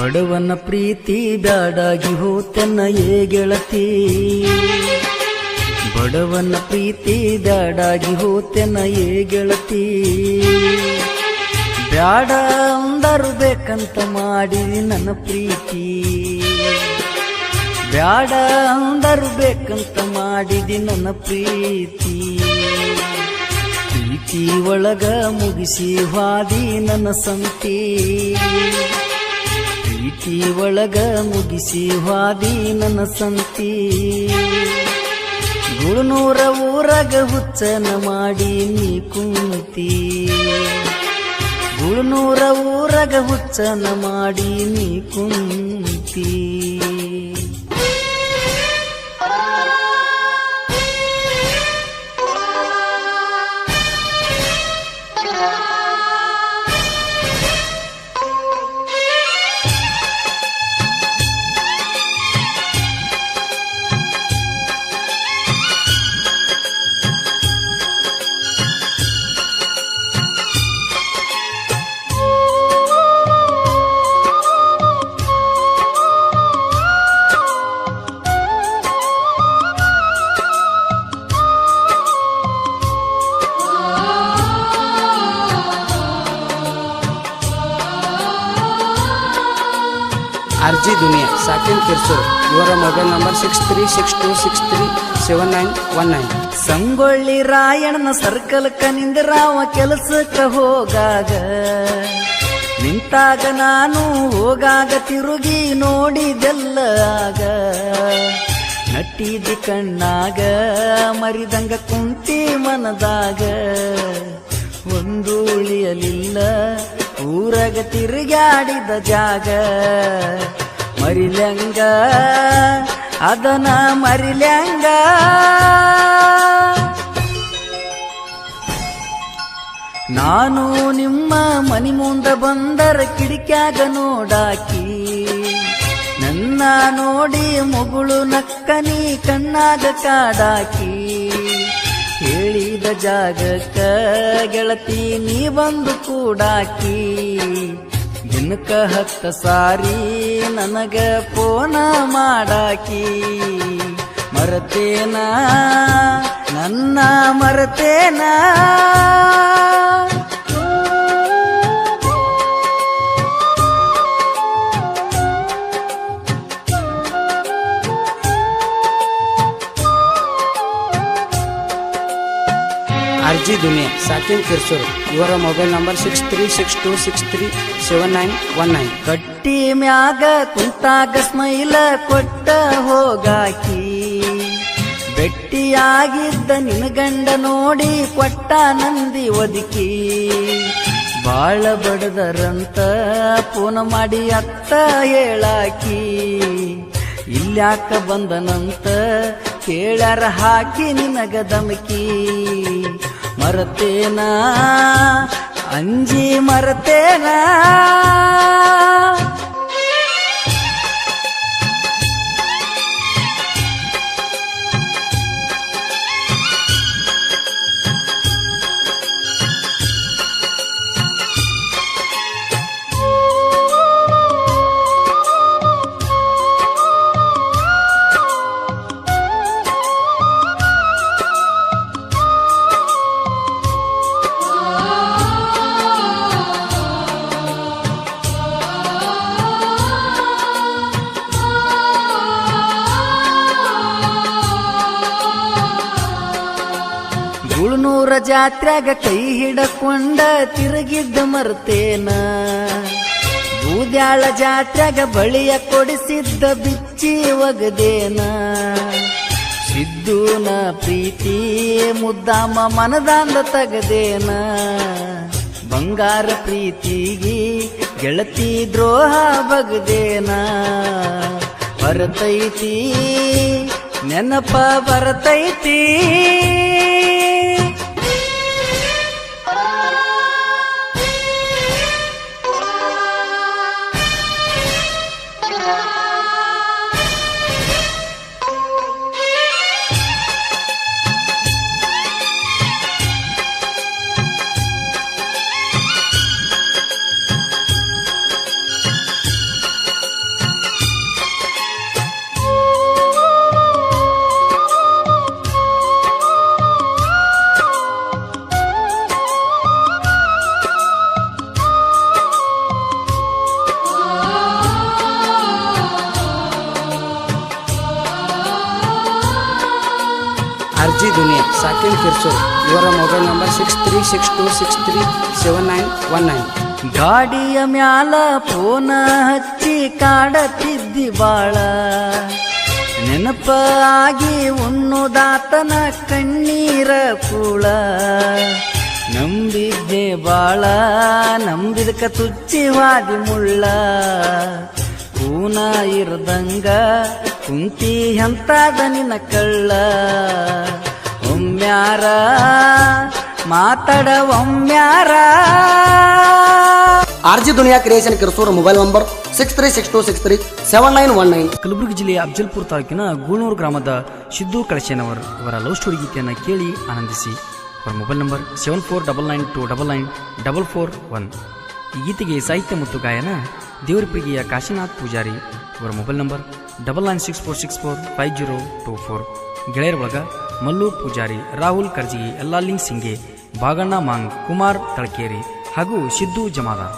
ಬಡವನ ಪ್ರೀತಿ ಬ್ಯಾಡಾಗಿ ಹೋತನ್ನ ಏ ಗೆಳತಿ? ಬಡವನ ಪ್ರೀತಿ ಬ್ಯಾಡಾಗಿ ಹೋತನ್ನ ಏ ಗೆಳತಿ? ಬ್ಯಾಡ ಅಂದರು ಬೇಕಂತ ಮಾಡಿ ನನ್ನ ಪ್ರೀತಿ. ಬ್ಯಾಡ ಅಂದರು ಬೇಕಂತ ಮಾಡಿದಿ ನನ್ನ ಪ್ರೀತಿ. ಪ್ರೀತಿ ಒಳಗ ಮುಗಿಸಿ ಹಾದಿ ನನ್ನ ಸಂತಿ. ಪ್ರೀತಿ ಒಳಗ ಮುಗಿಸಿ ಹಾದಿ ನನ್ನ ಸಂತಿ ಗುಳುನೂರ ಊರಗ ಹುಚ್ಚನ ಮಾಡಿ ನೀ ಕುಂತಿ. ಗುಳುನೂರ ಊರಗ ಹುಚ್ಚನ ಮಾಡಿ ನೀ ಕುಂತಿ. ಆರ್ಜಿ ದುನಿಯಾ, ಸಾಕಿನ್ ಕಿರ್ಸೂರ್ ಇವರ mobile number six three six two six three seven nine one nine. Sangolli ರಾಯಣ್ಣನ circle ನಿಂದ್ರಾವ ಕೆಲಸಕ್ಕ ಹೋಗಾಗ. ನಿಂತಾಗ ನಾನು ಹೋಗಾಗ ತಿರುಗಿ ನೋಡಿದೆಲ್ಲ ಆಗ. ನಟ್ಟಿದಿ ಕಣ್ಣಾಗ, ಮರಿದಂಗ ಕುಂತಿ ಮನದಾಗ. ಒಂದು ಉಳಿಯಲಿಲ್ಲ ಊರಗ ತಿರುಗಾಡಿದ ಜಾಗ. ಮರಿಲ್ಯಂಗ, ಅದನ ಮರಿಲ್ಯಂಗ. ನಾನು ನಿಮ್ಮ ಮನಿ ಮುಂದ ಬಂದರ ಕಿಡಿಕ್ಯಾಗ ನೋಡಾಕಿ, ನನ್ನ ನೋಡಿ ಮುಗುಳು ನಕ್ಕನಿ ಕಣ್ಣಾಗ ಕಾಡಾಕಿ. ಹೇಳಿದ ಜಾಗಕ್ಕ ಗೆಳತಿ, ನೀ ಬಂದು ಕೂಡಾಕಿ. ದಿನಕ ಹತ್ತ ಸಾರಿ ನನಗ ಫೋನ ಮಾಡಾಕಿ. ಮರತೇನಾ? ನನ್ನ ಮರತೇನ? R G Duniya. ಸಾಕಿನ್ ಕಿರ್ಸೂರು. ಇವರ mobile number six three six two six three seven nine one nine. ಕಟ್ಟಿ ಮ್ಯಾಗ ಕುಂತಾಗ ಸ್ಮೈಲ ಕೊಟ್ಟ ಹೋಗಾಕಿ. ಬೆಟ್ಟಿಯಾಗಿದ್ದ ನಿನ್ನ ಗಂಡ ನೋಡಿ ಕೊಟ್ಟ ನಂದಿ ಒದಕಿ. ಬಾಳ ಬಡದರಂತ ಫೋನ್ ಮಾಡಿ ಅತ್ತ ಹೇಳಾಕಿ. ಇಲ್ಯಾಕ ಬಂದನಂತ ಕೇಳರ ಹಾಕಿ ನಿನಗ ದಮಕಿ ಮರತೇನ ಅಂಜಿ ಮರತೇನ ಜಾತ್ರೆಗ ಕೈ ಹಿಡಕೊಂಡ ತಿರುಗಿದ್ದ ಮರ್ತೇನ. ಬೂದ್ಯಾಳ ಜಾತ್ರೆಗ ಬಳಿಯ ಕೊಡಿಸಿದ್ದ ಬಿಚ್ಚಿ ಒಗದೇನ. ಸಿದ್ದೂನ ಪ್ರೀತಿ ಮುದ್ದಾಮ ಮನದಾಂದ ತಗದೇನ. ಬಂಗಾರ ಪ್ರೀತಿಗೆ ಗೆಳತಿ ದ್ರೋಹ ಬಗದೇನ. ಬರತೈತಿ, ನೆನಪ ಬರತೈತಿ. ಸಾಕಿನ್ ಕಿರ್ಸೂರ್ ಇವರ mobile number six three six two six three seven nine one nine. ಗಾಡಿಯ ಮ್ಯಾಲ ಫೋನ ಹಚ್ಚಿ ಕಾಡತಿದ್ದಿ ಬಾಳ. ನೆನಪ ಆಗಿ ಉಣ್ಣುದಾತನ ಕಣ್ಣೀರ ಕೂಳ. ನಂಬಿದ್ದೆ ಬಾಳ, ನಂಬಿದಕ ತುಚ್ಚಿವಾದಿ ಮುಳ್ಳ. ಕೂನ ಇರದಂಗ ಕುಂತಿ ಎಂತಾದ ನಿನ್ನ ಕಳ್ಳ. ಒಮ್ಮ್ಯಾರ ಮಾತಾಡ ಒಮ್ಮ್ಯಾರ R G Duniya creation Kirsur mobile number six three six two six three seven nine one nine Kalaburagi ಜಿಲ್ಲೆಯ ಅಫಜಲ್ಪುರ ತಾಲೂಕಿನ ಗೂಳೂರು ಗ್ರಾಮದ ಸಿದ್ದು ಕಳಶೇನವರ್ ಇವರ ಲವ್ ಸ್ಟೋರಿ ಗೀತೆಯನ್ನು ಕೇಳಿ ಆನಂದಿಸಿ. ಅವರ mobile number seven four double nine two double nine double four one ಈ ಗೀತೆಗೆ ಸಾಹಿತ್ಯ ಮತ್ತು ಗಾಯನ ದೇವರಪ್ರಿಗೆಯ ಕಾಶಿನಾಥ್ ಪೂಜಾರಿ. ಅವರ mobile number double nine six four six four five zero two four ಗೆಳೆಯರ ಒಳಗ ಮಲ್ಲು ಪೂಜಾರಿ, ರಾಹುಲ್ ಕರ್ಜಿ ಅಲ್ಲಾಲಿಂಗ್ ಸಿಂಗೆ ಬಾಗಣ್ಣ ಮಾಂಗ್, ಕುಮಾರ್ ತಳಕೇರಿ ಹಾಗೂ ಸಿದ್ದು ಜಮಾದಾರ್